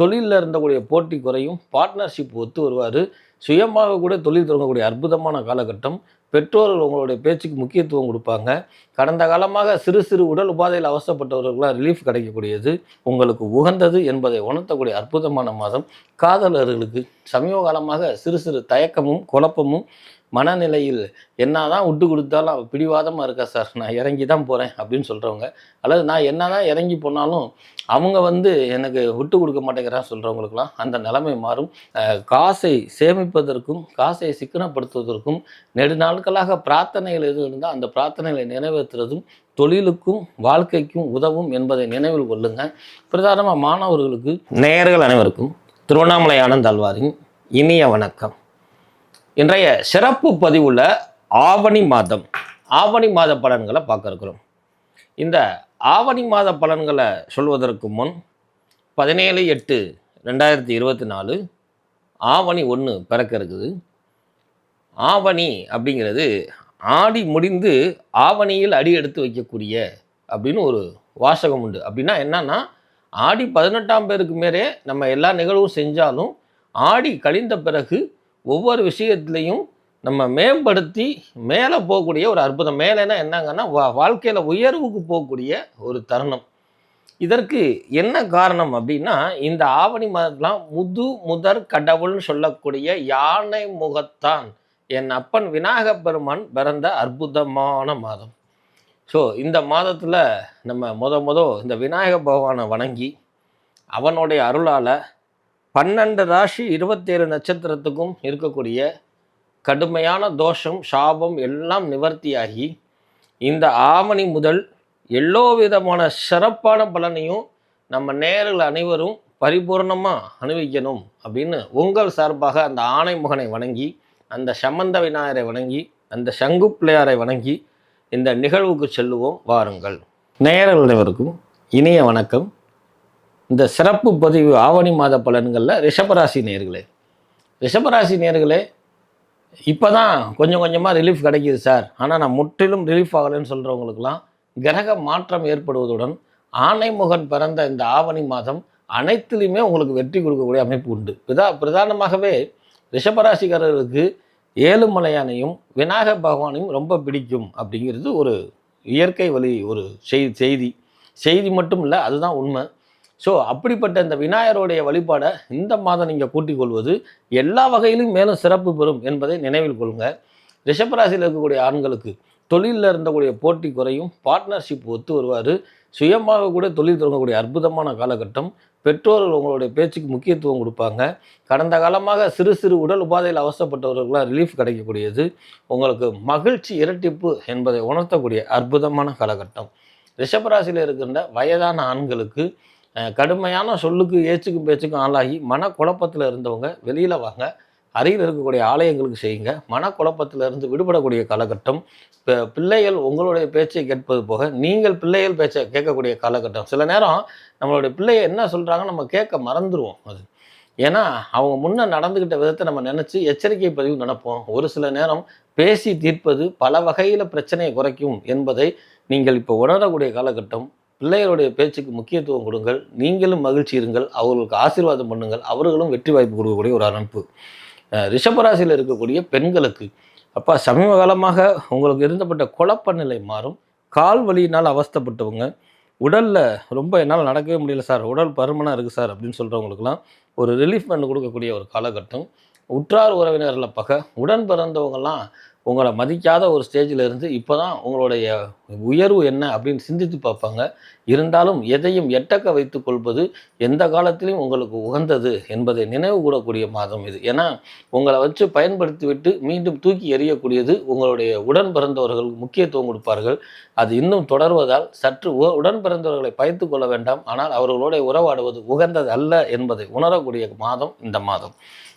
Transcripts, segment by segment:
தொழிலில் இருந்தக்கூடிய போட்டி குறையும். பார்ட்னர்ஷிப் ஒத்து வருவார். சுயமாக கூட தொழில் தொடங்கக்கூடிய அற்புதமான காலகட்டம். பெற்றோர்கள் உங்களுடைய பேச்சுக்கு முக்கியத்துவம் கொடுப்பாங்க. கடந்த காலமாக சிறு சிறு உடல் உபாதையில் அவசரப்பட்டவர்களுக்கெல்லாம் ரிலீஃப் கிடைக்கக்கூடியது. உங்களுக்கு உகந்தது என்பதை உணர்த்தக்கூடிய அற்புதமான மாதம். காதலர்களுக்கு சமீப காலமாக சிறு சிறு தயக்கமும் குழப்பமும் மனநிலையில் என்ன தான் விட்டு கொடுத்தாலும் பிடிவாதமாக இருக்கா சார்? நான் இறங்கி தான் போகிறேன் அப்படின்னு சொல்கிறவங்க அல்லது நான் என்ன தான் இறங்கி போனாலும் அவங்க வந்து எனக்கு விட்டு கொடுக்க மாட்டேங்கிறான்னு சொல்கிறவங்களுக்குலாம் அந்த நிலைமை மாறும். காசை சேமிப்பதற்கும் காசை சிக்கனப்படுத்துவதற்கும் நெடுநாள் நாட்களாக பிரார்த்தனைகள் எது இருந்தால் அந்த பிரார்த்தனைகளை நிறைவேற்றுறதும் தொழிலுக்கும் வாழ்க்கைக்கும் உதவும் என்பதை நினைவில் கொள்ளுங்க. பிரதானமாக மாணவர்களுக்கு நேயர்கள் அனைவருக்கும் திருவண்ணாமலை ஆனந்த் அல்வாரின் இனிய வணக்கம். இன்றைய சிறப்பு பதிவுள்ள ஆவணி மாதம் ஆவணி மாத பலன்களை பார்க்க இருக்கிறோம் இந்த ஆவணி மாத பலன்களை சொல்வதற்கு முன் பதினேழு எட்டு ரெண்டாயிரத்தி இருபத்தி நாலு ஆவணி ஒன்று பிறக்க இருக்குது ஆவணி அப்படிங்கிறது ஆடி முடிந்து ஆவணியில் அடி எடுத்து வைக்கக்கூடிய அப்படின்னு ஒரு வாசகம் உண்டு. அப்படின்னா என்னன்னா ஆடி பதினெட்டாம் பேருக்கு மேலே நம்ம எல்லா நிகழ்வும் செஞ்சாலும் ஆடி கழிந்த பிறகு ஒவ்வொரு விஷயத்துலையும் நம்ம மேம்படுத்தி மேலே போகக்கூடிய ஒரு அற்புதம். மேலேனா என்னங்கன்னா வா வாழ்க்கையில் உயர்வுக்கு போகக்கூடிய ஒரு தருணம். இதற்கு என்ன காரணம் அப்படின்னா இந்த ஆவணி மாதத்துலாம் முது முதற் கடவுள்னு சொல்லக்கூடிய யானை முகத்தான் என் அப்பன் விநாயக பெருமான் பிறந்த அற்புதமான மாதம். ஸோ இந்த மாதத்தில் நம்ம முத முத இந்த விநாயக பகவானை வணங்கி அவனுடைய அருளால் பன்னெண்டு ராசி இருபத்தேழு நட்சத்திரத்துக்கும் இருக்கக்கூடிய கடுமையான தோஷம் சாபம் எல்லாம் நிவர்த்தியாகி இந்த ஆவணி முதல் எல்லோ விதமான சிறப்பான பலனையும் நம்ம நேர்கள் அனைவரும் பரிபூர்ணமாக அனுபவிக்கணும் அப்படின்னு உங்கள் சார்பாக அந்த ஆணை முகனை வணங்கி அந்த சம்பந்த விநாயகரை வணங்கி அந்த சங்கு பிள்ளையாரை வணங்கி இந்த நிகழ்வுக்கு செல்லுவோம். வாருங்கள். நேயர்கள் அனைவருக்கும் இனிய வணக்கம். இந்த சிறப்பு பதிவு ஆவணி மாத பலன்களில் ரிஷபராசி நேர்களே ரிஷபராசி நேர்களே இப்போ தான் கொஞ்சம் கொஞ்சமாக ரிலீஃப் கிடைக்கிது சார். ஆனால் நான் முற்றிலும் ரிலீஃப் ஆகலைன்னு சொல்கிறவங்களுக்கெல்லாம் கிரக மாற்றம் ஏற்படுவதுடன் ஆனைமுகன் பிறந்த இந்த ஆவணி மாதம் அனைத்துலேயுமே உங்களுக்கு வெற்றி கொடுக்கக்கூடிய அமைப்பு உண்டு. பிரதா பிரதானமாகவே ரிஷபராசிக்காரர்களுக்கு ஏழுமலையானையும் விநாயகர் பகவானையும் ரொம்ப பிடிக்கும் அப்படிங்கிறது ஒரு இயற்கை வழி ஒரு செய் செய்தி. செய்தி மட்டும் இல்லை அதுதான் உண்மை. ஸோ அப்படிப்பட்ட இந்த விநாயகருடைய வழிபாடை இந்த மாதம் நீங்கள் கூட்டிக் கொள்வது எல்லா வகையிலும் மேலும் சிறப்பு பெறும் என்பதை நினைவில் கொள்ளுங்கள் ரிஷபராசியில் இருக்கக்கூடிய ஆண்களுக்கு தொழிலில் இருந்தக்கூடிய போட்டி குறையும். பார்ட்னர்ஷிப் ஒத்து வருவார். சுயமாக கூட தொழில் தொடங்கக்கூடிய அற்புதமான காலகட்டம். பெற்றோர்கள் உங்களுடைய பேச்சுக்கு முக்கியத்துவம் கொடுப்பாங்க. கடந்த காலமாக சிறு சிறு உடல் உபாதையில் அவசரப்பட்டவர்களுக்கெல்லாம் ரிலீஃப் கிடைக்கக்கூடியது. உங்களுக்கு மகிழ்ச்சி இரட்டிப்பு என்பதை உணர்த்தக்கூடிய அற்புதமான காலகட்டம். ரிஷபராசியில் இருக்கின்ற வயதான ஆண்களுக்கு கடுமையான சொல்லுக்கு ஏச்சுக்கும் பேச்சுக்கும் ஆளாகி மனக்குழப்பத்தில் இருந்தவங்க வெளியில் வாங்க. அருகில் இருக்கக்கூடிய ஆலயங்களுக்கு செய்யுங்க. மனக்குழப்பத்தில் இருந்து விடுபடக்கூடிய காலகட்டம். இப்போ பிள்ளைகள் உங்களுடைய பேச்சை கேட்பது போக நீங்கள் பிள்ளைகள் பேச்சை கேட்கக்கூடிய காலகட்டம். சில நேரம் நம்மளுடைய பிள்ளைய என்ன சொல்கிறாங்க நம்ம கேட்க மறந்துடுவோம் அது. ஏன்னா அவங்க முன்னே நடந்துக்கிட்ட விதத்தை நம்ம நினச்சி எச்சரிக்கை பதிவு நினைப்போம். ஒரு சில நேரம் பேசி தீர்ப்பது பல வகையில் பிரச்சனையை குறைக்கும் என்பதை நீங்கள் இப்போ உணரக்கூடிய காலகட்டம். பிள்ளைகளுடைய பேச்சுக்கு முக்கியத்துவம் கொடுங்கள். நீங்களும் மகிழ்ச்சி இருங்கள். அவர்களுக்கு ஆசீர்வாதம் பண்ணுங்கள். அவர்களும் வெற்றி வாய்ப்பு கொடுக்கக்கூடிய ஒரு அமைப்பு. ரிஷபராசியில் இருக்கக்கூடிய பெண்களுக்கு அப்பா சமீப காலமாக உங்களுக்கு இருந்தப்பட்ட குழப்ப நிலை மாறும். கால் வலியினால் அவஸ்தைப்பட்டவங்க உடலில் ரொம்ப என்னால் நடக்கவே முடியல சார் உடல் பருமனாக இருக்குது சார் அப்படின்னு சொல்கிறவங்களுக்குலாம் ஒரு ரிலீஃப் பண்ணி கொடுக்கக்கூடிய ஒரு காலகட்டம். உற்றார் உறவினர்களை பக உடன் பிறந்தவங்கெல்லாம் உங்களை மதிக்காத ஒரு ஸ்டேஜில் இருந்து இப்போ தான் உங்களுடைய உயர்வு என்ன அப்படின்னு சிந்தித்து பார்ப்பாங்க. இருந்தாலும் எதையும் எட்டக்க வைத்துக் கொள்வது எந்த காலத்திலையும் உங்களுக்கு உகந்தது என்பதை நினைவு கூடக்கூடிய மாதம் இது. ஏன்னா உங்களை வச்சு பயன்படுத்திவிட்டு மீண்டும் தூக்கி எறியக்கூடியது உங்களுடைய உடன் பிறந்தவர்கள் முக்கியத்துவம் கொடுப்பார்கள். அது இன்னும் தொடர்வதால் சற்று உ- உடன் பிறந்தவர்களை பயத்து கொள்ள வேண்டாம். ஆனால் அவர்களோட உறவாடுவது உகந்தது அல்ல என்பதை உணரக்கூடிய மாதம் இந்த மாதம்.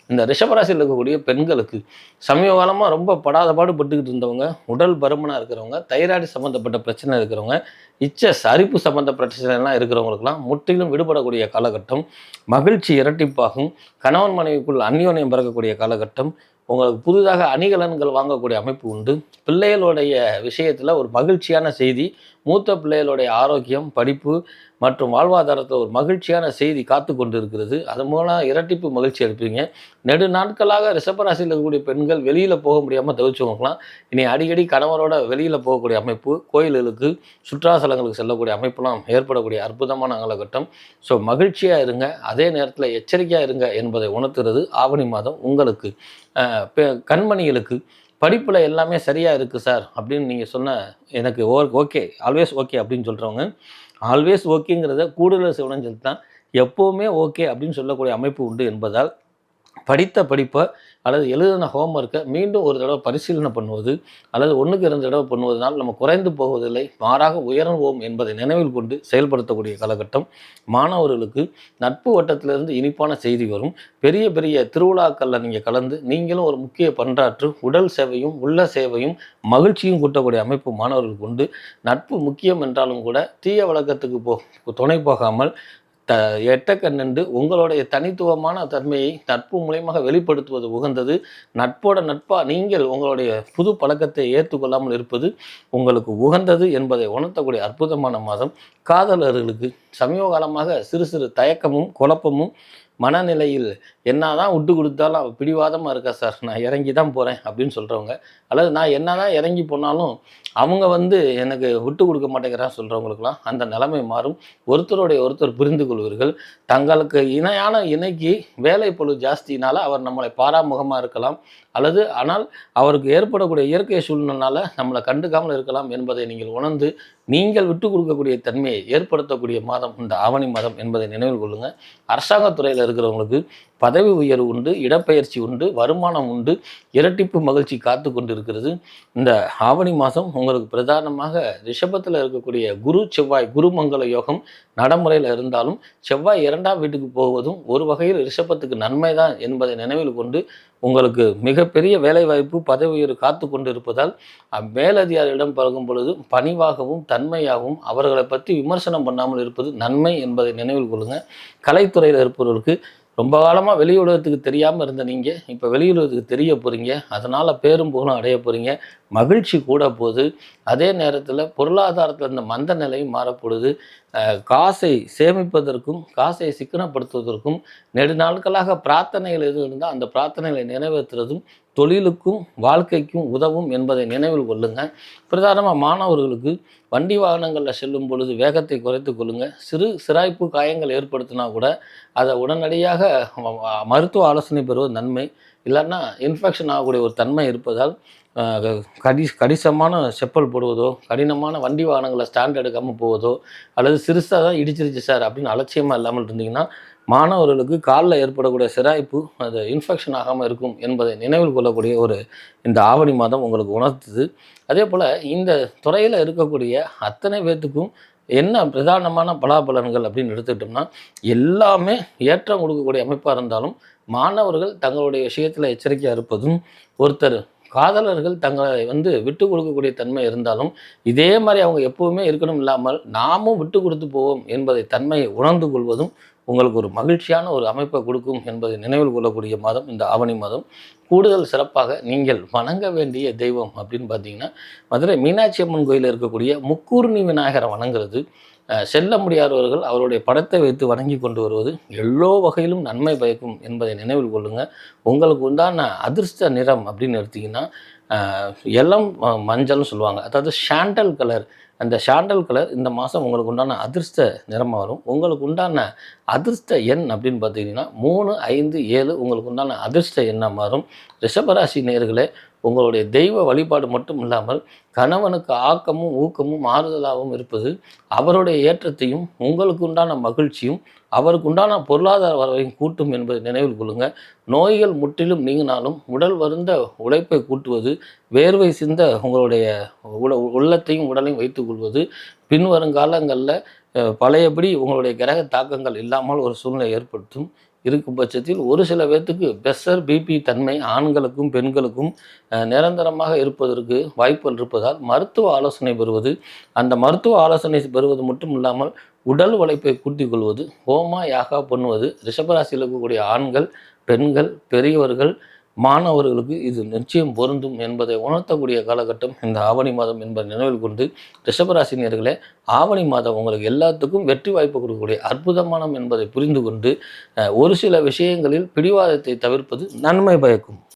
இந்த ரிஷபராசியில் இருக்கக்கூடிய பெண்களுக்கு சமீப காலமாக ரொம்ப படாத பாடுபட்டுக்கிட்டு இருந்தவங்க உடல் பருமனாக இருக்கிறவங்க தைராய்டு சம்மந்தப்பட்ட பிரச்சனை இருக்கிறவங்க இச்ச சரிப்பு சம்மந்த பிரச்சனைலாம் இருக்கிறவங்களுக்குலாம் முற்றிலும் விடுபடக்கூடிய காலகட்டம் மகிழ்ச்சி இரட்டிப்பாகும் கணவன் மனைவிக்குள் அந்யோன்யம் பிறக்கக்கூடிய காலகட்டம் உங்களுக்கு புதிதாக அணிகலன்கள் வாங்கக்கூடிய அமைப்பு உண்டு. பிள்ளைகளுடைய விஷயத்தில் ஒரு மகிழ்ச்சியான செய்தி மூத்த பிள்ளைகளுடைய ஆரோக்கியம் படிப்பு மற்றும் வாழ்வாதாரத்தில் ஒரு மகிழ்ச்சியான செய்தி காத்து கொண்டு இருக்கிறது அது மூலம் இரட்டிப்பு மகிழ்ச்சி அளிப்பீங்க. நெடு நாட்களாக ரிஷபராசியில் இருக்கக்கூடிய பெண்கள் வெளியில் போக முடியாமல் தவிச்சவங்களாம் இனி அடிக்கடி கணவரோட வெளியில் போகக்கூடிய அமைப்பு கோயில்களுக்கு சுற்றுலாத்தலங்களுக்கு செல்லக்கூடிய அமைப்புலாம் ஏற்படக்கூடிய அற்புதமான காலகட்டம். ஸோ மகிழ்ச்சியாக இருங்க. அதே நேரத்தில் எச்சரிக்கையாக இருங்க என்பதை உணர்த்துறது ஆவணி மாதம் உங்களுக்கு. பெ- கண்மணிகளுக்கு படிப்பில் எல்லாமே சரியாக இருக்குது சார் அப்படின்னு நீங்கள் சொன்ன எனக்கு ஓ ஓகே ஆல்வேஸ் ஓகே அப்படின்னு சொல்கிறவங்க ஆல்வேஸ் ஓகேங்கிறத கூடுதல் சிவனஞ்சல் தான் எப்போவுமே ஓகே அப்படின்னு சொல்லக்கூடிய அமைப்பு உண்டு என்பதால் படித்த படிப்பை அல்லது எழுதின ஹோம் ஒர்க்கை மீண்டும் ஒரு தடவை பரிசீலனை பண்ணுவது அல்லது ஒன்றுக்கு இரண்டு தடவை பண்ணுவதனால் நம்ம குறைந்து போவதில்லை மாறாக உயர்வோம் என்பதை நினைவில் கொண்டு செயல்படுத்தக்கூடிய காலகட்டம் மாணவர்களுக்கு நட்பு வட்டத்திலிருந்து இனிப்பான செய்தி வரும். பெரிய பெரிய திருவிழாக்களில் நீங்கள் கலந்து நீங்களும் ஒரு முக்கிய பன்றாற்று உடல் சேவையும் உள்ள சேவையும் மகிழ்ச்சியும் கூட்டக்கூடிய அமைப்பு மாணவர்களுக்கு உண்டு. நட்பு முக்கியம் என்றாலும் கூட தீய வழக்கத்துக்கு போ துணை போகாமல் த எட்டக்க உங்களுடைய தனித்துவமான தன்மையை நட்பு மூலியமாக வெளிப்படுத்துவது உகந்தது. நட்போட நட்பாக நீங்கள் உங்களுடைய புது பழக்கத்தை ஏற்றுக்கொள்ளாமல் இருப்பது உங்களுக்கு உகந்தது என்பதை உணர்த்தக்கூடிய அற்புதமான மாதம். காதலர்களுக்கு சமீப காலமாக சிறு சிறு தயக்கமும் குழப்பமும் மனநிலையில் என்ன தான் விட்டு கொடுத்தாலும் பிடிவாதமாக இருக்கா சார்? நான் இறங்கி தான் போகிறேன் அப்படின்னு சொல்கிறவங்க அல்லது நான் என்னதான் இறங்கி போனாலும் அவங்க வந்து எனக்கு விட்டு கொடுக்க மாட்டேங்கிறான்னு சொல்கிறவங்களுக்குலாம் அந்த நிலைமை மாறும். ஒருத்தருடைய ஒருத்தர் புரிந்து கொள்வீர்கள். தங்களுக்கு இணையான இணைக்கு வேலை பொழுது ஜாஸ்தினால அவர் நம்மளை பாராமுகமாக இருக்கலாம். அல்லது ஆனால் அவருக்கு ஏற்படக்கூடிய இயற்கை சூழ்நிலைனால நம்மளை கண்டுக்காமல் இருக்கலாம் என்பதை நீங்கள் உணர்ந்து நீங்கள் விட்டு கொடுக்கக்கூடிய தன்மையை ஏற்படுத்தக்கூடிய மாதம் இந்த ஆவணி மாதம் என்பதை நினைவில் கொள்ளுங்கள் அரசாங்கத்துறையில் இருக்கிறவங்களுக்கு பதவி உயர்வு உண்டு இடப்பெயர்ச்சி உண்டு வருமானம் உண்டு இரட்டிப்பு மகிழ்ச்சி காத்து கொண்டிருக்கிறது. இந்த ஆவணி மாதம் உங்களுக்கு பிரதானமாக ரிஷபத்தில் இருக்கக்கூடிய குரு செவ்வாய் குருமங்கல யோகம் நடைமுறையில் இருந்தாலும் செவ்வாய் இரண்டாம் வீட்டுக்கு போவதும் ஒரு வகையில் ரிஷபத்துக்கு நன்மை தான் என்பதை நினைவில் கொண்டு உங்களுக்கு மிகப்பெரிய வேலைவாய்ப்பு பதவி உயர்வு காத்து கொண்டு இருப்பதால் மேலதிகாரியிடம் பழகும் பொழுது பணிவாகவும் தன்மையாகவும் அவர்களை பற்றி விமர்சனம் பண்ணாமல் இருப்பது நன்மை என்பதை நினைவில் கொள்ளுங்கள் கலைத்துறையில் இருப்பவர்களுக்கு ரொம்ப காலமாக வெளி உலகத்துக்கு தெரியாமல் இருந்த நீங்கள் இப்போ வெளி உலகத்துக்கு தெரிய போகிறீங்க அதனால் பேரும் புகழும் அடைய போகிறீங்க மகிழ்ச்சி கூட போகுது. அதே நேரத்தில் பொருளாதாரத்தில் இருந்த மந்த நிலையும் மாறப்படுது காசை சேமிப்பதற்கும் காசை சிக்கனப்படுத்துவதற்கும் நெடுநாட்களாக பிரார்த்தனைகள் எதுவும் இருந்தால் அந்த பிரார்த்தனைகளை நிறைவேற்றுறதும் தொழிலுக்கும் வாழ்க்கைக்கும் உதவும் என்பதை நினைவில் கொள்ளுங்க. பிரதானமாக மாணவர்களுக்கு வண்டி வாகனங்களில் செல்லும் பொழுது வேகத்தை குறைத்து கொள்ளுங்கள் சிறு சிராய்ப்பு காயங்கள் ஏற்படுத்தினா கூட அதை உடனடியாக மருத்துவ ஆலோசனை பெறுவது நன்மை. இல்லைன்னா இன்ஃபெக்ஷன் ஆகக்கூடிய ஒரு தன்மை இருப்பதால் கடி கடிசமான செப்பல் போடுவதோ கடினமான வண்டி வாகனங்களை ஸ்டாண்ட் எடுக்காமல் போவதோ அல்லது சிறுசாக தான் இடிச்சிருச்சு சார் அப்படின்னு அலட்சியமாக இல்லாமல் இருந்தீங்கன்னா மாணவர்களுக்கு காலில் ஏற்படக்கூடிய சிராய்ப்பு அது இன்ஃபெக்ஷன் ஆகாமல் இருக்கும் என்பதை நினைவில் கொள்ளக்கூடிய ஒரு இந்த ஆவணி மாதம் உங்களுக்கு உணர்த்துது. அதே போல் இந்த துறையில் இருக்கக்கூடிய அத்தனை பேர்த்துக்கும் என்ன பிரதானமான பலாபலன்கள் அப்படின்னு எடுத்துக்கிட்டோம்னா எல்லாமே ஏற்றம் கொடுக்கக்கூடிய அமைப்பாக இருந்தாலும் மாணவர்கள் தங்களுடைய விஷயத்தில் எச்சரிக்கையாக இருப்பதும் ஒருத்தர் காதலர்கள் தங்களை வந்து விட்டு கொடுக்கக்கூடிய தன்மை இருந்தாலும் இதே மாதிரி அவங்க எப்பவுமே இருக்கணும் இல்லாமல் நாமும் விட்டு கொடுத்து போவோம் என்பதை தன்மையை உணர்ந்து கொள்வதும் உங்களுக்கு ஒரு மகிழ்ச்சியான ஒரு அமைப்பை கொடுக்கும் என்பதை நினைவில் கொள்ளக்கூடிய மாதம் இந்த ஆவணி மாதம். கூடுதல் சிறப்பாக நீங்கள் வணங்க வேண்டிய தெய்வம் அப்படின்னு பார்த்தீங்கன்னா மதுரை மீனாட்சி அம்மன் கோயிலில் இருக்கக்கூடிய முக்கூர்ணி விநாயகரை வணங்குறது. செல்ல முடியாதவர்கள் அவருடைய படத்தை வைத்து வணங்கி கொண்டு வருவது எல்லோ வகையிலும் நன்மை பயக்கும் என்பதை நினைவில் கொள்ளுங்கள் உங்களுக்கு உண்டான அதிர்ஷ்ட நிறம் அப்படின்னு எடுத்திங்கன்னா எல்லாம் மஞ்சள்னு சொல்லுவாங்க. அதாவது ஷாண்டல் கலர் அந்த சாண்டல் கலர் இந்த மாதம் உங்களுக்கு உண்டான அதிர்ஷ்ட நிறமாக வரும். உங்களுக்கு உண்டான அதிர்ஷ்ட எண் அப்படின்னு பார்த்தீங்கன்னா மூணு ஐந்து ஏழு உங்களுக்கு உண்டான அதிர்ஷ்ட எண்ணாக மாறும். ரிஷபராசி நேர்களே உங்களுடைய தெய்வ வழிபாடு மட்டும் இல்லாமல் கணவனுக்கு ஆக்கமும் ஊக்கமும் ஆறுதலாகவும் இருப்பது அவருடைய ஏற்றத்தையும் உங்களுக்கு உண்டான மகிழ்ச்சியும் அவருக்கு உண்டான பொருளாதார வரவையும் கூட்டும் என்பதை நினைவில் கொள்ளுங்கள் நோய்கள் முற்றிலும் நீங்கினாலும் உடல் வருந்த உழைப்பை கூட்டுவது வேர்வை சிந்த உங்களுடைய உட உள்ளத்தையும் உடலையும் வைத்துக்கொள்வது பின்வருங்காலங்களில் பழையபடி உங்களுடைய கிரக தாக்கங்கள் இல்லாமல் ஒரு சூழ்நிலை ஏற்படுத்தும். இருக்கும் பட்சத்தில் ஒரு சில பேர்த்துக்கு பெஸ்ஸர் பிபி தன்மை ஆண்களுக்கும் பெண்களுக்கும் நிரந்தரமாக இருப்பதற்கு வாய்ப்புகள் இருப்பதால் மருத்துவ ஆலோசனை பெறுவது அந்த மருத்துவ ஆலோசனை பெறுவது மட்டும் இல்லாமல் உடல் உழைப்பை கூட்டிக் கொள்வது ஹோமா யாகா பண்ணுவது ரிஷபராசியில் இருக்கக்கூடிய ஆண்கள் பெண்கள் பெரியவர்கள் மாணவர்களுக்கு இது நிச்சயம் பொருந்தும் என்பதை உணர்த்தக்கூடிய காலகட்டம் இந்த ஆவணி மாதம் என்பதை நினைவில் கொண்டு ரிஷபராசினியர்களே ஆவணி மாதம் உங்களுக்கு எல்லாத்துக்கும் வெற்றி வாய்ப்பு கொடுக்கக்கூடிய அற்புதமானம் என்பதை புரிந்து கொண்டு ஒரு சில விஷயங்களில் பிடிவாதத்தை தவிர்ப்பது நன்மை பயக்கும்.